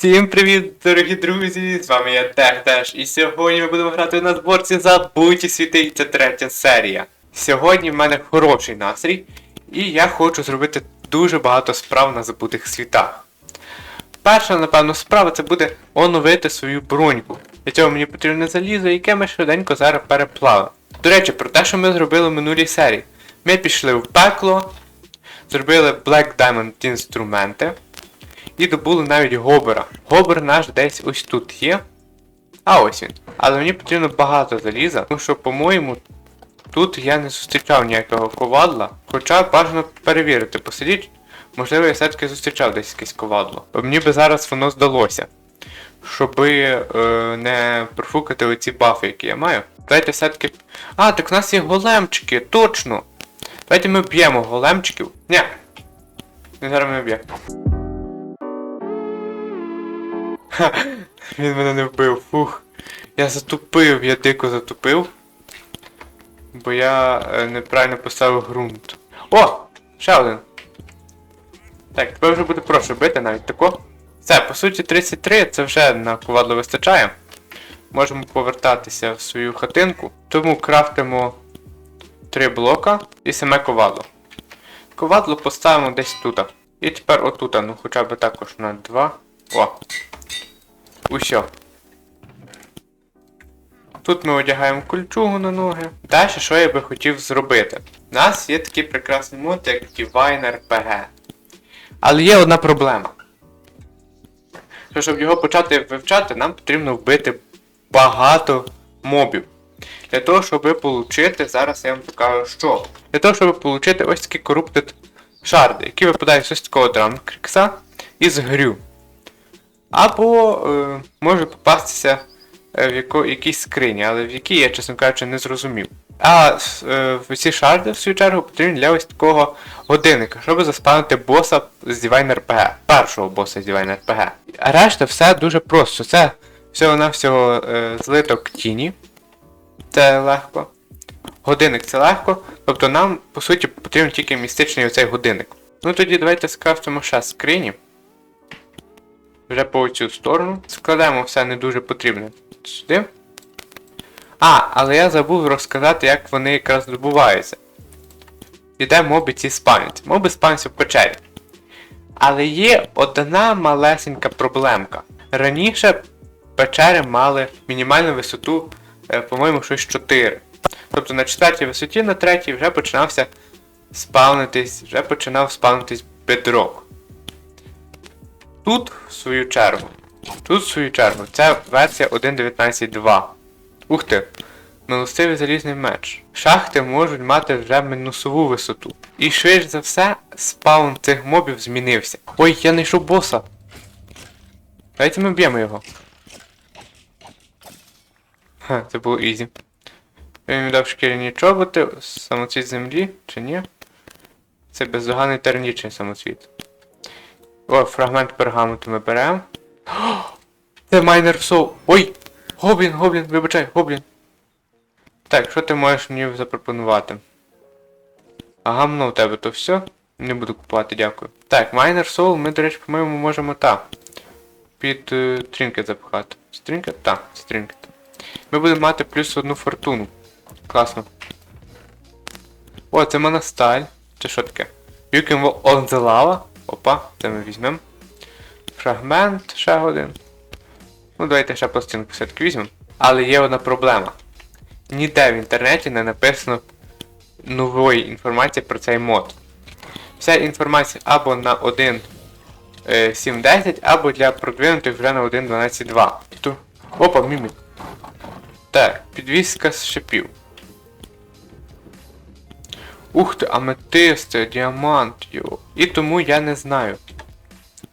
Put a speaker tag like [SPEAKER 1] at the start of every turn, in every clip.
[SPEAKER 1] Всім привіт, дорогі друзі! З вами я Тех і сьогодні ми будемо грати на зборці Забуті світи, і це третя серія. Сьогодні в мене хороший настрій, і я хочу зробити дуже багато справ на забутих світах. Перша, напевно, справа це буде оновити свою броньку. Для цього мені потрібне залізо, яке ми швиденько зараз переплавимо. До речі, про те, що ми зробили в минулій серії. Ми пішли в пекло, зробили Black Diamond інструменти. І добули навіть гобера. Гобер наш десь ось тут є. А ось він. Але мені потрібно багато заліза, тому що, по-моєму, тут я не зустрічав ніякого ковадла. Хоча бажано перевірити, посидіть, можливо, я все-таки зустрічав десь якесь ковадло. Мені би зараз воно здалося. Щоби е, не профукати оці бафи, які я маю. Давайте все-таки. А, так у нас є големчики, точно! Давайте ми б'ємо големчиків. Ні. Не зараз ми б'ємо. Він мене не вбив, фух. Я затупив, я дико затупив. Бо я е, неправильно поставив ґрунт. О! Ще один. Так, тепер вже буде проще бити навіть тако. Все, по суті, 33 це вже на ковадло вистачає. Можемо повертатися в свою хатинку. Тому крафтимо 3 блока і саме ковадло. Ковадло поставимо десь тут. І тепер отут, ну хоча б також на 2. О! Усьо. Тут ми одягаємо кольчугу на ноги. Далі, що я би хотів зробити? У нас є такий прекрасний мод, як Divine RPG. Але є одна проблема. Що, щоб його почати вивчати, нам потрібно вбити багато мобів. Для того, щоб отримати, зараз я вам покажу що. Для того, щоб отримати ось такі Corrupted шарди, які випадають з ось такого драмкрикса із грю. Або е, може попастися е, в яко, якійсь скрині, але в якій я, чесно кажучи, не зрозумів. А е, ці шарди, в свою чергу, потрібні для ось такого годинника, щоб заспавнити боса з Divine RPG. Першого боса з Divine RPG. А решта все дуже просто. Це всього-навсього е, злиток тіні. Це легко. Годинник це легко. Тобто нам, по суті, потрібен тільки містичний оцей годинник. Ну тоді давайте скрафтимо ще скрині вже по цю сторону. Складаємо все не дуже потрібне сюди. А, але я забув розказати, як вони якраз добуваються. І де моби ці спавняться. Моби спавняться в печері. Але є одна малесенька проблемка. Раніше печери мали мінімальну висоту, е, по-моєму, щось 4. Тобто на четвертій висоті, на третій вже починався спавнитись, вже починав спавнитись бедрок. Тут, в свою чергу, тут, в свою чергу, це версія 1.19.2. Ух ти! Милостивий залізний меч. Шахти можуть мати вже мінусову висоту. І швидше за все, спаун цих мобів змінився. Ой, я знайшов боса. Давайте ми б'ємо його. Ха, це було ізі. Він віддав шкіряні чоботи, самоцвіт землі, чи ні? Це бездоганний тернічний самоцвіт. О, фрагмент пергаменту ми беремо. Це майнер соу. Ой! Гоблін, гоблін, вибачай, гоблін. Так, що ти можеш мені запропонувати? А гамно у тебе то все? Не буду купувати, дякую. Так, майнер соул ми, до речі, по-моєму, можемо так. Під е, трінкет запхати. Стрінкет? Так, стрінкет. Ми будемо мати плюс одну фортуну. Класно. О, це монасталь. Це що таке? You can walk on the lava. Опа, це ми візьмемо. Фрагмент ще один. Ну, давайте ще пластинку все-таки візьмемо. Але є одна проблема. Ніде в інтернеті не написано нової інформації про цей мод. Вся інформація або на 1.7.10, або для продвинутих вже на 1.12.2. Тобто... Опа, мімік. Так, підвіска з шипів. Ух ти, аметисти, діамант, йо. І тому я не знаю.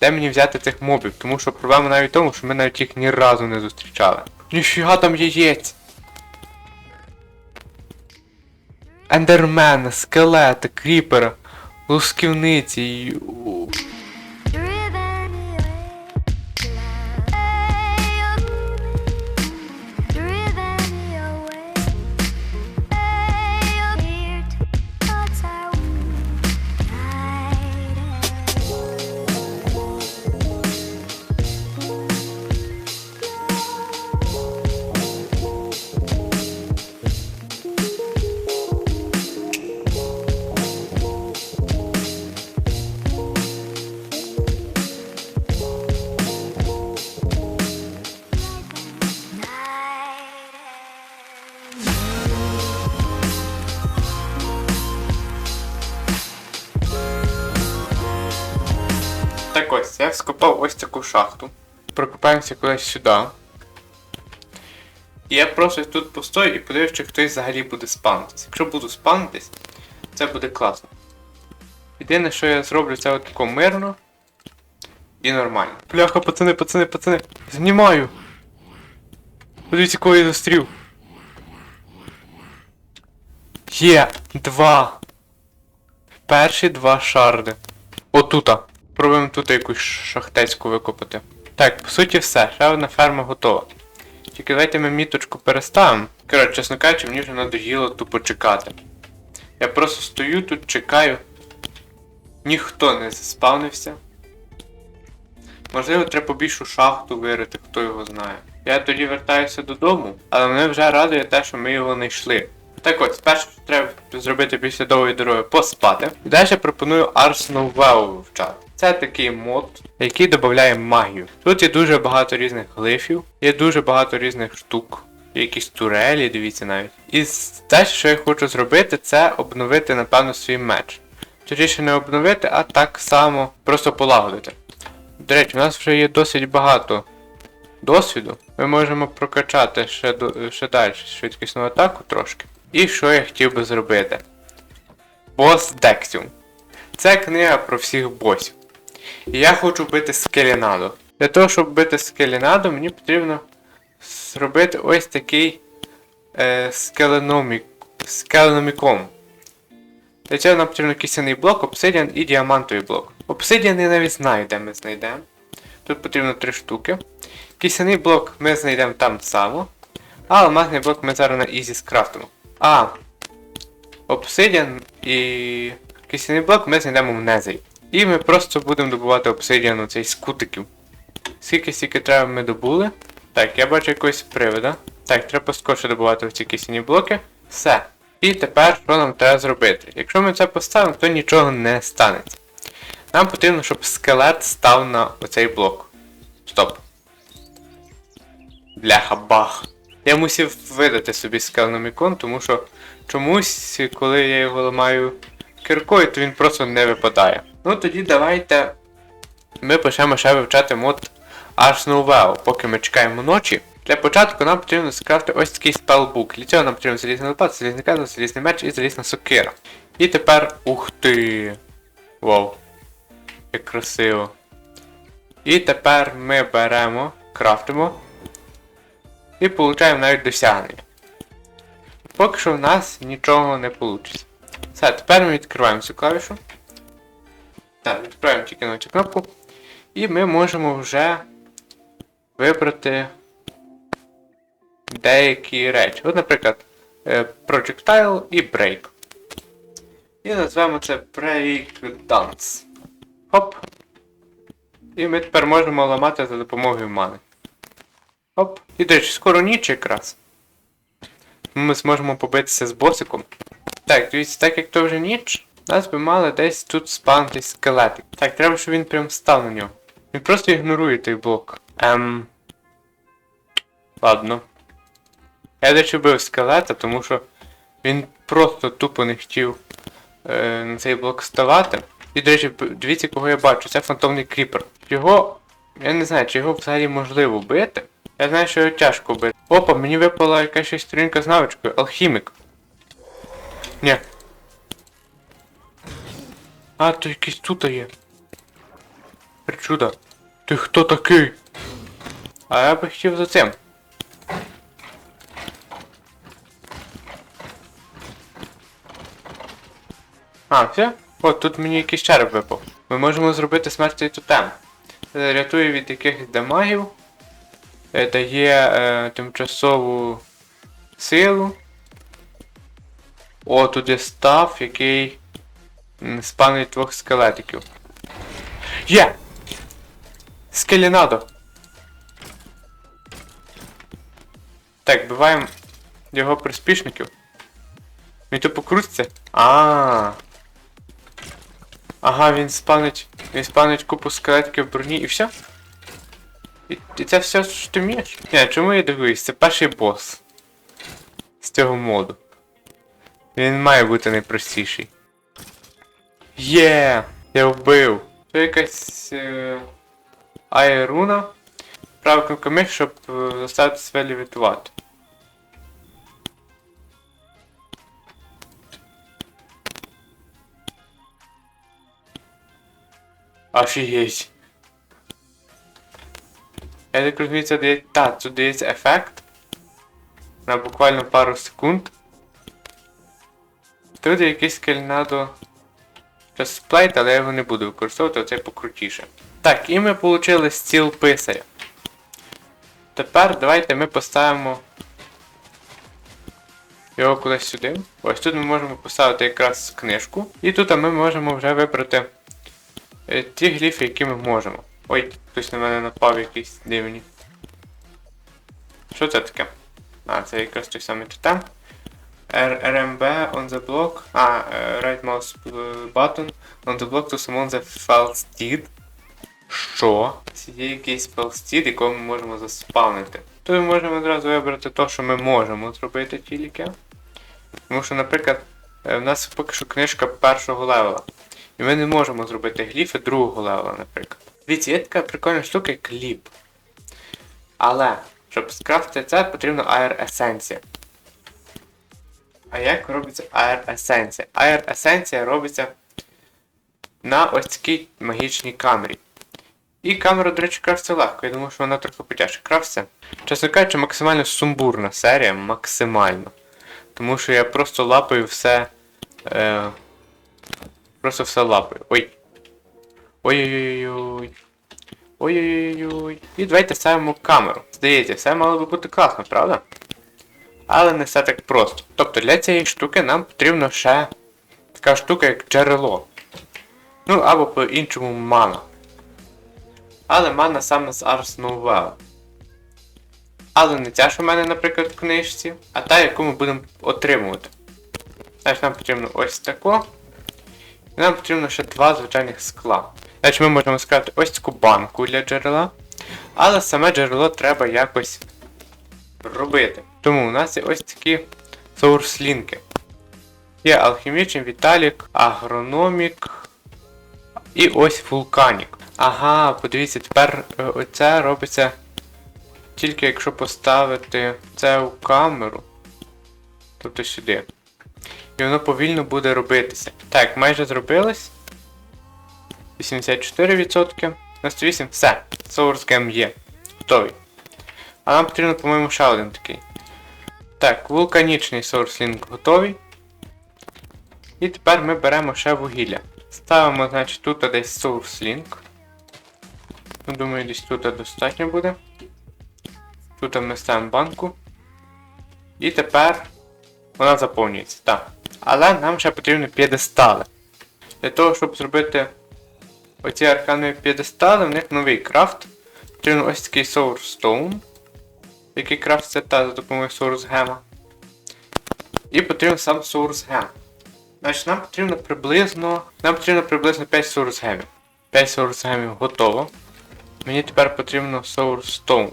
[SPEAKER 1] Де мені взяти цих мобів, тому що проблема навіть в тому, що ми навіть їх ні разу не зустрічали. Ніфіга там яєць! Ендермен, скелет, кріпер, лусківниці. Я скопав ось таку шахту. Прокопаємося кудись сюди. І я просто тут постою і подивлюсь, чи хтось взагалі буде спавнитись. Якщо буду спавнитись, це буде класно. Єдине, що я зроблю, це отако мирно і нормально. Бляха, пацани, пацани, пацани. Знімаю. Подивіться, кого я зустрів. Є два. Перші два шарди. Отута. Пробуємо тут якусь шахтецьку викопати. Так, по суті, все. Ще одна ферма готова. Тільки давайте ми міточку переставимо. Коротше, чесно кажучи, мені вже надоїло тупо чекати. Я просто стою тут, чекаю. Ніхто не заспавнився. Можливо, треба більшу шахту вирити, хто його знає. Я тоді вертаюся додому, але мене вже радує те, що ми його знайшли. Так от, спершу треба зробити після довгої дороги поспати. Далі пропоную Arsenal WoW вивчати. Це такий мод, який додає магію. Тут є дуже багато різних глифів, є дуже багато різних штук. Якісь турелі, дивіться навіть. І те, що я хочу зробити, це обновити, напевно, свій меч. Точніше не обновити, а так само просто полагодити. До речі, у нас вже є досить багато досвіду. Ми можемо прокачати ще, до- ще далі швидкісну атаку трошки. І що я хотів би зробити? Бос Дексіум. Це книга про всіх босів. І я хочу бити скелінадо. Для того, щоб бити скелінадо, мені потрібно зробити ось такий е, скеленомік, скеленомікон. Для цього нам потрібно кисяний блок, обсидіан і діамантовий блок. Обсидіан я навіть знаю, де ми знайдемо. Тут потрібно три штуки. Кисяний блок ми знайдемо там само. А алмазний блок ми зараз на ізі скрафтимо. А. Обсидіан і кисяний блок ми знайдемо в незері. І ми просто будемо добувати обсидіан у цей з кутиків. Скільки стільки треба ми добули. Так, я бачу якогось привода. Так, треба скорше добувати в ці кисяні блоки. Все. І тепер що нам треба зробити? Якщо ми це поставимо, то нічого не станеться. Нам потрібно, щоб скелет став на оцей блок. Стоп. Бляха, бах. Я мусив видати собі скелномікон, тому що чомусь, коли я його ламаю киркою, то він просто не випадає. Ну тоді давайте ми почнемо ще вивчати мод Arsenal поки ми чекаємо ночі. Для початку нам потрібно скрафти ось такий спелбук. Для цього нам потрібно залізний лопат, залізний казан, залізний меч і залізна сокира. І тепер. Ух ти! Вау. Як красиво. І тепер ми беремо, крафтимо і получаємо навіть досягнення. Поки що в нас нічого не вийде. Все, тепер ми відкриваємо цю клавішу. Так, відправимо тільки на цю кнопку. І ми можемо вже вибрати деякі речі. От, наприклад, е, Projectile і Break. І назвемо це Break Dance. Хоп. І ми тепер можемо ламати за допомогою мани. Оп. І до речі, скоро ніч якраз. Ми зможемо побитися з босиком. Так, дивіться, так як то вже ніч, нас би мали десь тут спавнитись скелетик. Так, треба, щоб він прям став на нього. Він просто ігнорує той блок. Ем. Ладно. Я десь убив скелета, тому що він просто тупо не хотів е, на цей блок ставати. І, до речі, дивіться, кого я бачу, це фантомний кріпер. Його. Я не знаю, чи його взагалі можливо бити. Я знаю, що його тяжко бити. Опа, мені випала якась сторінка з навичкою. Алхімік. Ні. А, то якийсь тут є. Причуда. Ти хто такий? А я би хотів за цим. А, все? От, тут мені якийсь череп випав. Ми можемо зробити смертний тотем. Це Рятує від якихось дамагів. Е, Дає е, тимчасову силу. О, тут є став, який м, спанить двох скелетиків. Є! Скелінадо! Так, биваємо його приспішників. Він то покрутиться? А. Ага, він спанить. Він спанить купу скелетиків в броні і все? І, і це все, що ти вмієш? Ні, чому я дивуюсь? Це перший бос. З цього моду. Він має бути найпростіший. Є! Я вбив! Це якась. Е... Права кнопка миші, щоб е, заставити себе лівітувати. Офігеть. Я так розумію, це дає. Так, тут дається ефект. На буквально пару секунд. Тут є якийсь кельнадо часплейт, але я його не буду використовувати, оцей покрутіше. Так, і ми отримали стіл писаря. Тепер давайте ми поставимо його кудись сюди. Ось тут ми можемо поставити якраз книжку. І тут ми можемо вже вибрати е, ті гліфи, які ми можемо. Ой, хтось на мене напав якийсь дивний. Що це таке? А, це якраз той самий тотем. R- RMB on the block. А, е, right mouse е, button on the block to summon the false Що? Це є якийсь false якого ми можемо заспавнити. То ми можемо одразу вибрати те, що ми можемо зробити тільки. Тому що, наприклад, е, в нас поки що книжка першого левела. І ми не можемо зробити гліфи другого левела, наприклад. Дивіться, є така прикольна штука, як кліп. Але, щоб скрафтити це, потрібна Air есенція. А як робиться Air есенція? Air есенція робиться на ось такій магічній камері. І камера, до речі, крафтиться легко. Я думаю, що вона трохи потяжче крафтиться. Чесно кажучи, максимально сумбурна серія, максимально. Тому що я просто лапаю все. Е, просто все лапаю. Ой. Ой-ой-ой. Ой-ой-ой. І давайте ставимо камеру. Здається, все мало би бути класно, правда? Але не все так просто. Тобто для цієї штуки нам потрібно ще така штука, як джерело. Ну, або по-іншому мана. Але мана саме з Ars Nova. Але не ця, що в мене, наприклад, в книжці, а та, яку ми будемо отримувати. Значить, нам потрібно ось тако. І нам потрібно ще два звичайних скла. Значить, ми можемо сказати ось таку банку для джерела. Але саме джерело треба якось робити. Тому у нас є ось такі соурслінки. Є алхімічний Віталік, агрономік і ось вулканік. Ага, подивіться, тепер е, оце робиться тільки якщо поставити це у камеру. Тобто сюди. І воно повільно буде робитися. Так, майже зробилось. 84%. 98%. Все. Source Game є. Готовий. А нам потрібно, по-моєму, ще один такий. Так, вулканічний Link готовий. І тепер ми беремо ще вугілля. Ставимо, значить, тут десь Source. Ну, думаю, десь тут достатньо буде. Тут ми ставимо банку. І тепер вона заповнюється. Так. Але нам ще потрібні п'єдестали. Для того, щоб зробити оці арканові п'єдестали, в них новий крафт. Потрібно ось такий Source Stone, який крафтиться та за допомогою Source Gem. І потрібен сам Source Gem. Значить, нам потрібно приблизно. Нам потрібно приблизно 5 Source Gemів. 5 Source Gemів готово. Мені тепер потрібно Source Stone.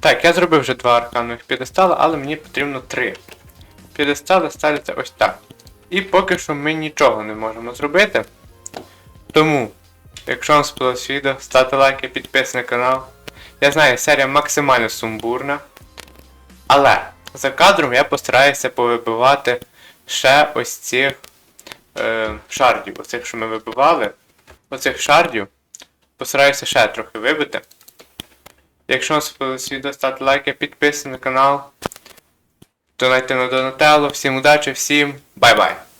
[SPEAKER 1] Так, я зробив вже два арканових п'єдестали, але мені потрібно три. П'єдестали ставляться ось так. І поки що ми нічого не можемо зробити. Тому, якщо вам сподобалось відео, ставте лайки, підписуйтесь на канал. Я знаю, серія максимально сумбурна. Але за кадром я постараюся повибивати ще ось цих е, шардів. Оцих, що ми вибивали. Оцих шардів. Постараюся ще трохи вибити. Якщо вам сподобалось відео, ставте лайки, підписуйтесь на канал. Донайте на Донателло. Всім удачі, всім бай-бай!